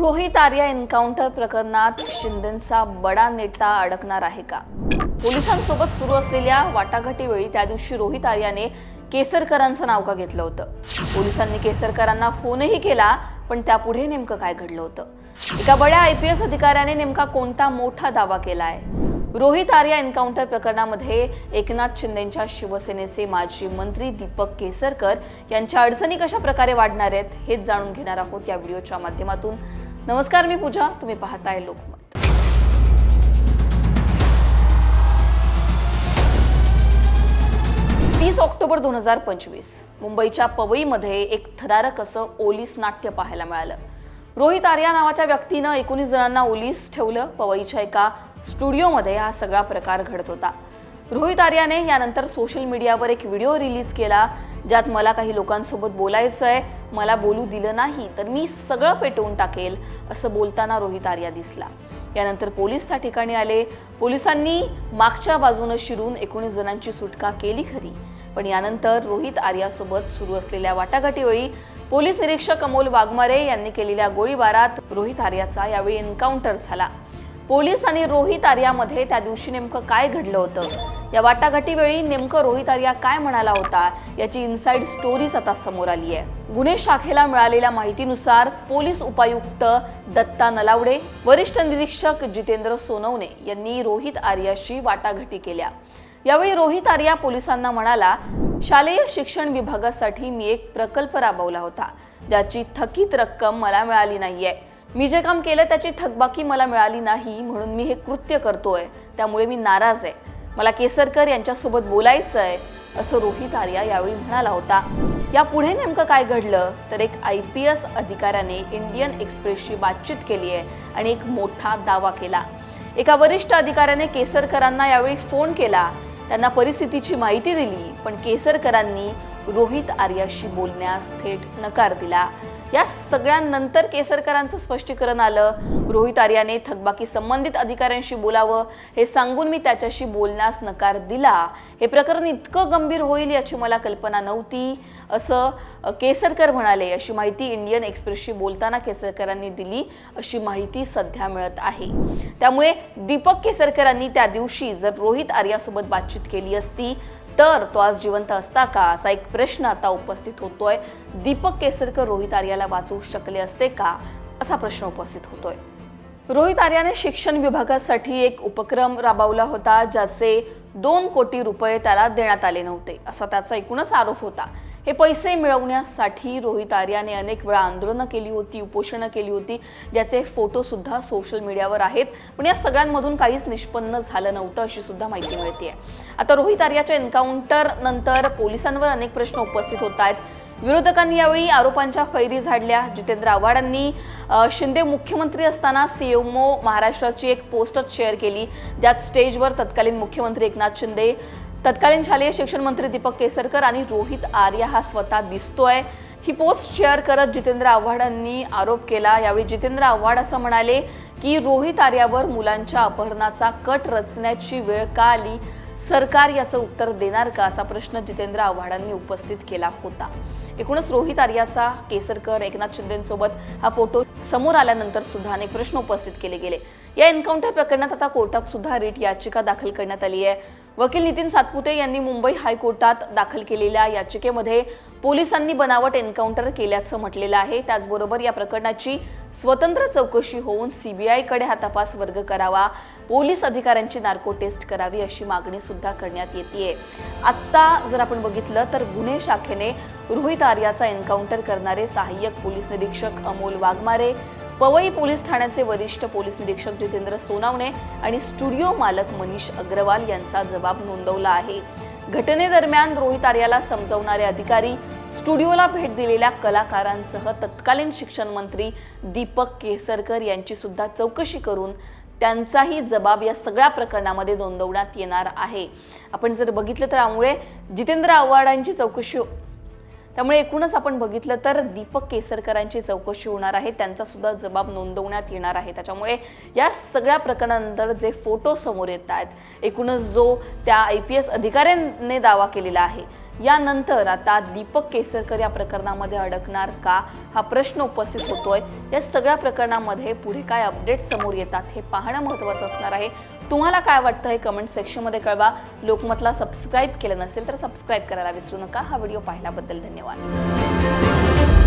Rohit Arya encounter प्रकरणात शिंदेचा बडा नेता अडकणार आहे का? पोलिसांसोबत सुरू असलेल्या वाटाघाटीवेळी त्या दिवशी रोहित आर्याने केसरकरांचं नाव का घेतलं होतं? पोलिसांनी केसरकरांना फोनही केला पण त्यापुढे नेमकं काय घडलं होतं? एका बड्या आय पी एस अधिकाऱ्याने नेमका कोणता मोठा दावा केला आहे रोहित आर्या एन्काउंटर प्रकरणामध्ये एकनाथ शिंदेच्या शिवसेनेचे माजी मंत्री दीपक केसरकर यांच्या अडचणी कशा प्रकारे वाढणार आहेत हेच जाणून घेणार आहोत या व्हिडिओच्या माध्यमातून. नमस्कार मी पूजा. तुम्ही पाहताय लोकमत. तीस ऑक्टोबर दोन हजार पंचवीस मुंबईच्या पवईमध्ये एक थरारक असं ओलीस नाट्य पाहायला मिळालं. रोहित आर्या नावाच्या व्यक्तीनं एकोणीस जणांना ओलीस ठेवलं. पवईच्या एका स्टुडिओमध्ये हा सगळा प्रकार घडत होता. रोहित आर्याने यानंतर सोशल मीडियावर एक व्हिडिओ रिलीज केला ज्यात मला काही लोकांसोबत बोलायचं आहे मला बोलू दिलं नाही तर मी सगळं पेटवून टाकेल असं बोलताना रोहित आर्या दिसला. यानंतर पोलीस त्या ठिकाणी आले. पोलिसांनी मागच्या बाजूनं शिरून एकोणीस जणांची सुटका केली खरी. पण यानंतर रोहित आर्यासोबत सुरू असलेल्या वाटाघाटीवेळी पोलीस निरीक्षक अमोल वाघमारे यांनी केलेल्या गोळीबारात रोहित आर्याचा यावेळी एन्काउंटर झाला. पोलीस आणि रोहित आर्यामध्ये त्या दिवशी नेमकं काय घडलं होतं? या वाटाघाटीवेळी नेमकं रोहित आर्या काय म्हणाला होता याची इनसाइड स्टोरीज आता समोर आली आहे. गुन्हे शाखेला मिळालेल्या माहितीनुसार पोलीस उपायुक्त दत्ता नलावडे वरिष्ठ निरीक्षक जितेंद्र सोनवणे यांनी रोहित आर्याशी वाटाघाटी केल्या. यावेळी रोहित आर्या पोलिसांना म्हणाला शालेय शिक्षण विभागासाठी मी एक प्रकल्प राबवला होता ज्याची थकीत रक्कम मला मिळाली नाहीये. मी जे काम केलं त्याची थकबाकी मला मिळाली नाही म्हणून मी हे कृत्य करतोय. त्यामुळे मी नाराज आहे. मला केसरकर यांच्यासोबत बोलायचं आहे असं रोहित आर्या यावेळी म्हणाला होता. या पुढे नेमकं काय घडलं? तर एक आय पी एस अधिकाऱ्याने इंडियन एक्सप्रेसशी बातचीत केली आहे आणि एक मोठा दावा केला. एका वरिष्ठ अधिकाऱ्याने केसरकरांना यावेळी फोन केला. त्यांना परिस्थितीची माहिती दिली पण केसरकरांनी रोहित आर्याशी बोलण्यास थेट नकार दिला. या सगळ्यांनंतर केसरकरांचं स्पष्टीकरण आलं. रोहित आर्याने थकबाकी संबंधित अधिकाऱ्यांशी बोलावं हे सांगून मी त्याच्याशी बोलण्यास नकार दिला. हे प्रकरण इतकं गंभीर होईल याची मला कल्पना नव्हती. असं केसरकर म्हणाले अशी माहिती इंडियन एक्सप्रेसशी बोलताना केसरकरांनी दिली अशी माहिती सध्या मिळत आहे. त्यामुळे दीपक केसरकरांनी त्या दिवशी जर रोहित आर्यासोबत बातचीत केली असती तर तो आज जिवंत असता का? असा एक प्रश्न आता उपस्थित होतोय. दीपक केसरकर रोहित आर्याला वाचवू शकले असते का? असा प्रश्न उपस्थित होतोय. रोहित आर्याने शिक्षण विभागासाठी एक उपक्रम राबवला होता ज्याचे दोन कोटी रुपये त्याला देण्यात आले नव्हते असा त्याचा एकूणच आरोप होता. हे पैसे मिळवण्यासाठी रोहित आर्याने अनेक वेळा आंदोलनं केली होती उपोषणं केली होती ज्याचे फोटोसुद्धा सोशल मीडियावर आहेत. पण या सगळ्यांमधून काहीच निष्पन्न झालं नव्हतं अशी सुद्धा माहिती मिळते आता रोहित आर्याच्या एन्काउंटर नंतर पोलिसांवर अनेक प्रश्न उपस्थित होत आहेत. विरोधकांनी यावेळी आरोपांच्या फैरी झाडल्या. जितेंद्र आव्हाडांनी शिंदे मुख्यमंत्री असताना सीएमओ महाराष्ट्राची एक पोस्टर शेअर केली. ज्यात स्टेजवर तत्कालीन मुख्यमंत्री एकनाथ शिंदे तत्कालीन शालेय शिक्षण मंत्री दीपक केसरकर आणि रोहित आर्या हा स्वतः दिसतोय. ही पोस्ट शेअर करत जितेंद्र आव्हाडांनी आरोप केला. यावेळी जितेंद्र आव्हाड असं म्हणाले की रोहित आर्यावर मुलांच्या अपहरणाचा कट रचण्याची वेळ का आली? सरकार याचं उत्तर देणार का? असा प्रश्न जितेंद्र आव्हाडांनी उपस्थित केला होता. एकूणच रोहित आर्याचा केसरकर एकनाथ शिंदेसोबत हा फोटो समोर आल्यानंतर सुद्धा अनेक प्रश्न उपस्थित केले गेले. या एन्काउंटर प्रकरणात आता कोर्टात सुद्धा रिट याचिका दाखल करण्यात आली आहे. वकील नितीन सातपुते यांनी मुंबई हायकोर्टात दाखल केलेल्या याचिकेमध्ये पोलिसांनी बनावट एन्काउंटर केल्याचं म्हटलेलं आहे. त्याचबरोबर या प्रकरणाची स्वतंत्र चौकशी होऊन सीबीआयकडे हा तपास वर्ग करावा. पोलीस अधिकाऱ्यांची नार्को टेस्ट करावी अशी मागणी सुद्धा करण्यात येते आत्ता जर आपण बघितलं तर गुन्हे शाखेने रोहित आर्याचा एन्काउंटर करणारे सहाय्यक पोलीस निरीक्षक अमोल वाघमारे पवई पोलीस ठाण्याचे वरिष्ठ पोलीस निरीक्षक जितेंद्र सोनावणे आणि स्टुडिओ मालक मनीष अग्रवाल यांचा जबाब नोंदवला आहे. घटनेदरम्यान रोहित आर्याला समजवणारे अधिकारी स्टुडिओला भेट दिलेल्या कलाकारांसह तत्कालीन शिक्षण मंत्री दीपक केसरकर यांची सुद्धा चौकशी करून त्यांचाही जबाब या सगळ्या प्रकरणामध्ये नोंदवण्यात येणार आहे. आपण जर बघितलं तर त्यामुळे जितेंद्र आव्हाडांची चौकशी त्यामुळे एकूणच आपण बघितलं तर दीपक केसरकरांची चौकशी होणार आहे. त्यांचा सुद्धा जबाब नोंदवण्यात येणार आहे. त्याच्यामुळे या सगळ्या प्रकरणानंतर जे फोटो समोर येत आहेत एकूणच जो त्या आय पी एस अधिकाऱ्याने दावा केलेला आहे यानंतर आता दीपक केसरकर या प्रकरणामध्ये अडकणार का? हा प्रश्न उपस्थित होतोय. या सगळ्या प्रकरणामध्ये पुढे काय अपडेट समोर येतात हे पाहणं महत्त्वाचं असणार आहे. तुम्हाला काय वाटतं हे कमेंट सेक्शनमध्ये कळवा. लोकमतला सबस्क्राईब केलं नसेल तर सबस्क्राईब करायला विसरू नका. हा व्हिडिओ पाहिल्याबद्दल धन्यवाद.